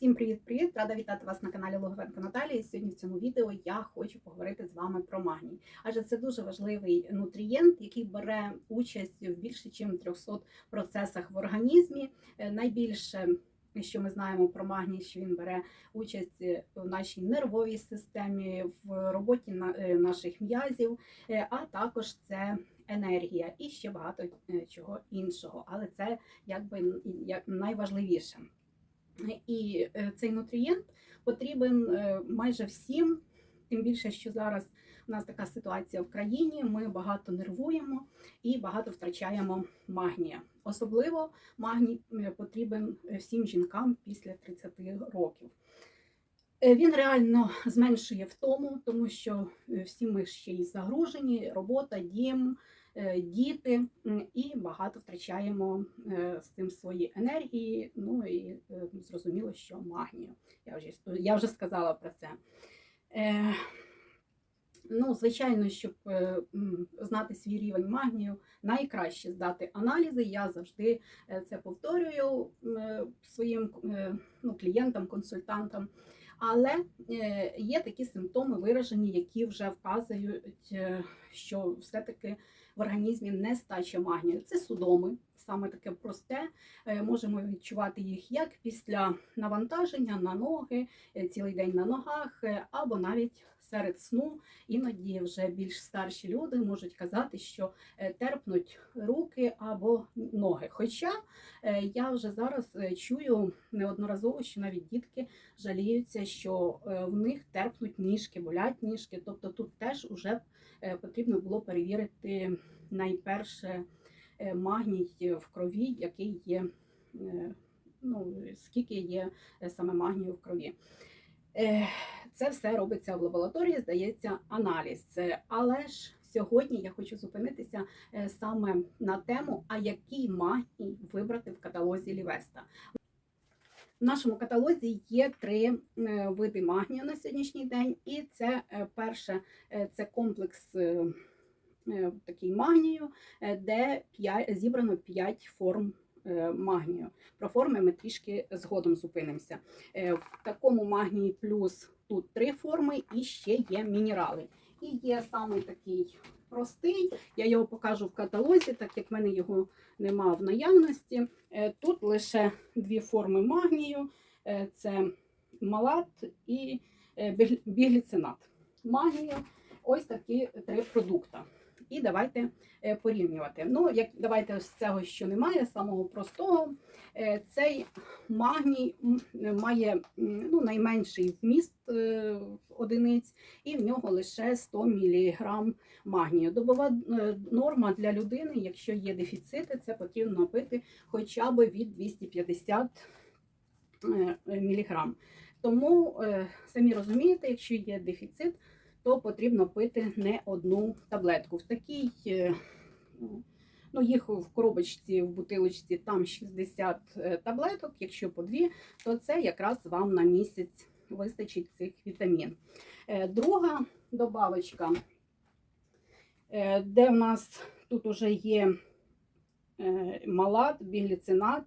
Всім привіт-привіт! Рада вітати вас на каналі Логовенко Наталії. Сьогодні в цьому відео я хочу поговорити з вами про магній. Адже це дуже важливий нутрієнт, який бере участь в більше ніж 300 процесах в організмі. Е, Найбільше, що ми знаємо про магній, що він бере участь в нашій нервовій системі, в роботі е, наших м'язів, е, а також це енергія і ще багато е, чого іншого. Але це якби як найважливіше. І е, цей нутрієнт потрібен е, майже всім, тим більше, що зараз у нас така ситуація в країні. Ми багато нервуємо і багато втрачаємо магнія. Особливо магній е, потрібен всім жінкам після 30 років. Він реально зменшує втому, тому що всі ми ще й загружені, робота, дім, діти, і багато втрачаємо е, з тим свої енергії. Ну і е, зрозуміло, що магнію. Я вже, я вже сказала про це. Ну, звичайно, щоб е, знати свій рівень магнію, найкраще здати аналізи. Я завжди е, це повторюю е, своїм ну, клієнтам, консультантам. Але є такі симптоми виражені, які вже вказують, що все-таки в організмі нестача магнію. Це судоми, саме таке просте. Е, Можемо відчувати їх як після навантаження на ноги, е, цілий день на ногах, е, або навіть серед сну. Іноді вже більш старші люди можуть казати, що терпнуть руки або ноги. Хоча я вже зараз чую неодноразово, що навіть дітки жаліються, що в них терпнуть ніжки, болять ніжки. Тобто тут теж вже потрібно було перевірити найперше магній в крові, який є, е, ну, скільки є е, саме магнію в крові. Е, Це все робиться в лабораторії, здається, аналіз. Але ж сьогодні я хочу зупинитися е, саме на тему, а який магній вибрати в каталозі Лівеста. В нашому каталозі є три е, види магнію на сьогоднішній день, і це е, перше е, це комплекс е, е, такий магнію, е, де зібрано 5 форм е, магнію. Про форми ми трішки згодом зупинимося. Е, В такому магнії плюс тут три форми і ще є мінерали. І є саме такий простий. Я його покажу в каталозі, так як в мене його нема в наявності. Е, Тут лише дві форми магнію: Е, це малат і е, біг- бігліцинат. Магнію ось такі три продукти. І давайте е, порівнювати. Ну, як давайте з цього, що немає, самого простого. Е, Цей магній має ну, найменший вміст е, одиниць, і в нього лише 100 мг магнію. Добова норма для людини, якщо є дефіцити, це потрібно пити хоча б від 250 мг. Тому, самі розумієте, якщо є дефіцит, то потрібно пити не одну таблетку. В такій, е, ну, їх в коробочці, в бутилочці там 60 е, таблеток, якщо по дві, то це якраз вам на місяць вистачить цих вітамін. Е, Друга добавочка, де в нас тут уже є малат, бігліцинат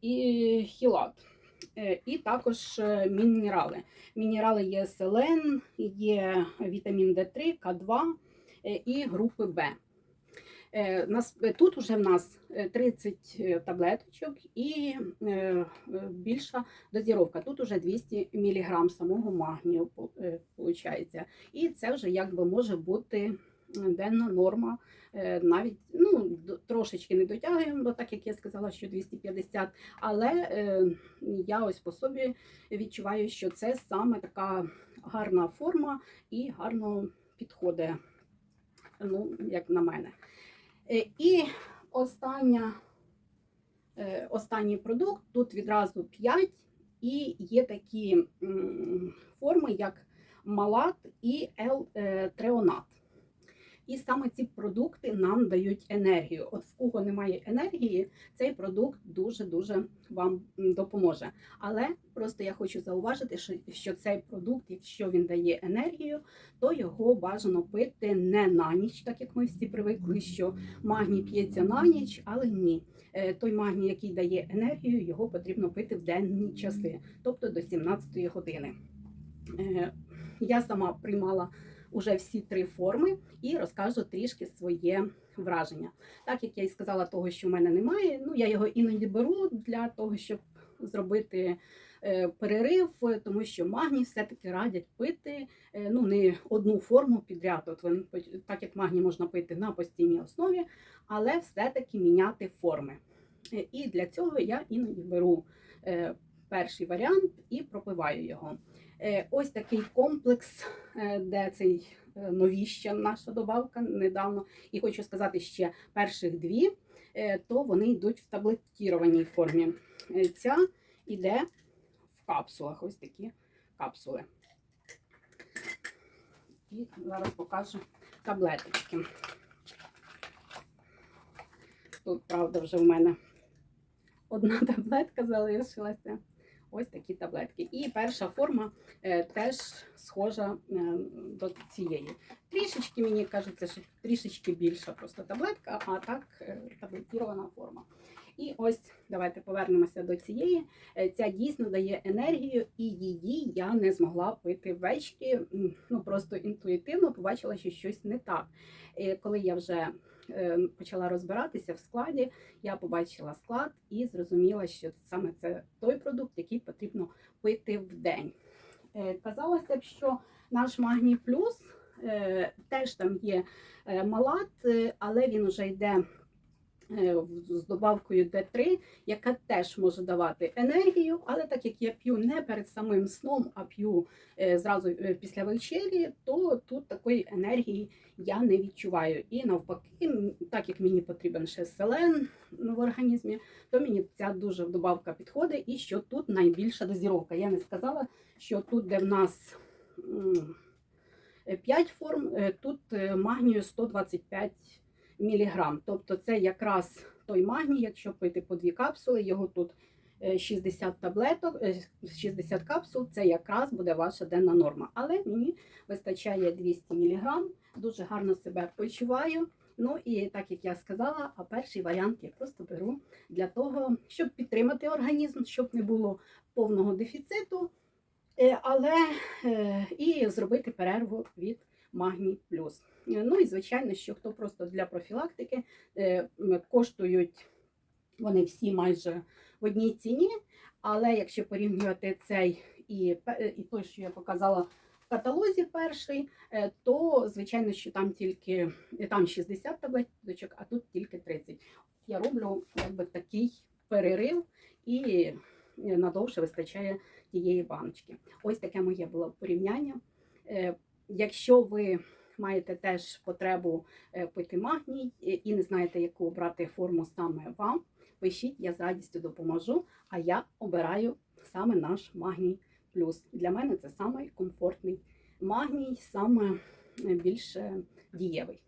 і хілат. Е, І також е, мінерали. Мінерали є селен, є вітамін Д3, К2 е, і групи Б. Тут вже в нас е, 30 е, таблеточок і більша дозіровка. Тут вже 200 мг самого магнію. І це вже якби може бути денна норма. Е, Навіть ну, трошечки не дотягуємо, бо так як я сказала, що 250, але е, я ось по собі відчуваю, що це саме така гарна форма і гарно підходить, ну, як на мене. Е, І остання, останній продукт, тут відразу 5, і є такі форми, як малат і L-треонат. І саме ці продукти нам дають енергію. От в кого немає енергії, цей продукт дуже-дуже вам допоможе. Але просто я хочу зауважити, що, цей продукт, якщо він дає енергію, то його бажано пити не на ніч, так як ми всі привикли, що магній п'ється на ніч, але ні. Е, Той магній, який дає енергію, його потрібно пити в денні часи, тобто до 17 години. Е, Я сама приймала уже всі три форми і розкажу трішки своє враження. Так як я і сказала, того, що в мене немає, ну я його іноді беру для того, щоб зробити е, перерив, тому що магній все-таки радять пити е, ну, не одну форму підряд. От він, так як магній можна пити на постійній основі, але все-таки міняти форми. Е, І для цього я іноді беру перший варіант і пропиваю його. Е, Ось такий комплекс, е, де цей е, новіща наша добавка недавно. І хочу сказати ще перших дві, то вони йдуть в таблетірованій формі. Ця йде в капсулах. Ось такі капсули. І зараз покажу таблеточки. Тут, правда, вже в мене одна таблетка залишилася. Ось такі таблетки. І перша форма е, теж схожа е, до цієї. Трішечки, мені кажеться, що трішечки більша просто таблетка, а так е, таблетірована форма. І ось давайте повернемося до цієї. Ця дійсно дає енергію, і її я не змогла пити ввечері. Ну просто інтуїтивно побачила, що щось не так. Коли я вже почала розбиратися в складі, я побачила склад і зрозуміла, що саме це той продукт, який потрібно пити в день. Е, Казалося б, що наш магній плюс е, теж там є е, малат, е, але він вже йде е, з добавкою D3, яка теж може давати енергію. Але так як я п'ю не перед самим сном, а п'ю е, зразу е, після вечері, то тут такої енергії я не відчуваю. І навпаки, так як мені потрібен ще селен в організмі, то мені ця дуже добавка підходить, і що тут найбільша дозіровка. Я не сказала, що тут, де в нас 5 форм, е, тут е, магнію 125 мг. Тобто це якраз той магній, якщо пити по дві капсули, його тут е, 60 таблеток, е, 60 капсул, це якраз буде ваша денна норма. Але мені вистачає 200 мг, дуже гарно себе почуваю. Ну і так як я сказала, а перший варіант я просто беру для того, щоб підтримати організм, щоб не було повного дефіциту, е, але е, і зробити перерву від магній плюс. Е, Ну і звичайно, що хто просто для профілактики е, коштують вони всі майже в одній ціні. Але якщо порівнювати цей і, і той, що я показала в каталозі перший, е, то звичайно, що там тільки е, там 60 таблеточок, а тут тільки 30. Я роблю якби такий перерив і е, надовше вистачає тієї баночки. Ось таке моє було порівняння. Е, Якщо ви маєте теж потребу е, пити магній і не знаєте, яку обрати форму саме вам, пишіть, я з радістю допоможу. А я обираю саме наш магній плюс. Для мене це самий магній, саме е, більш е, дієвий.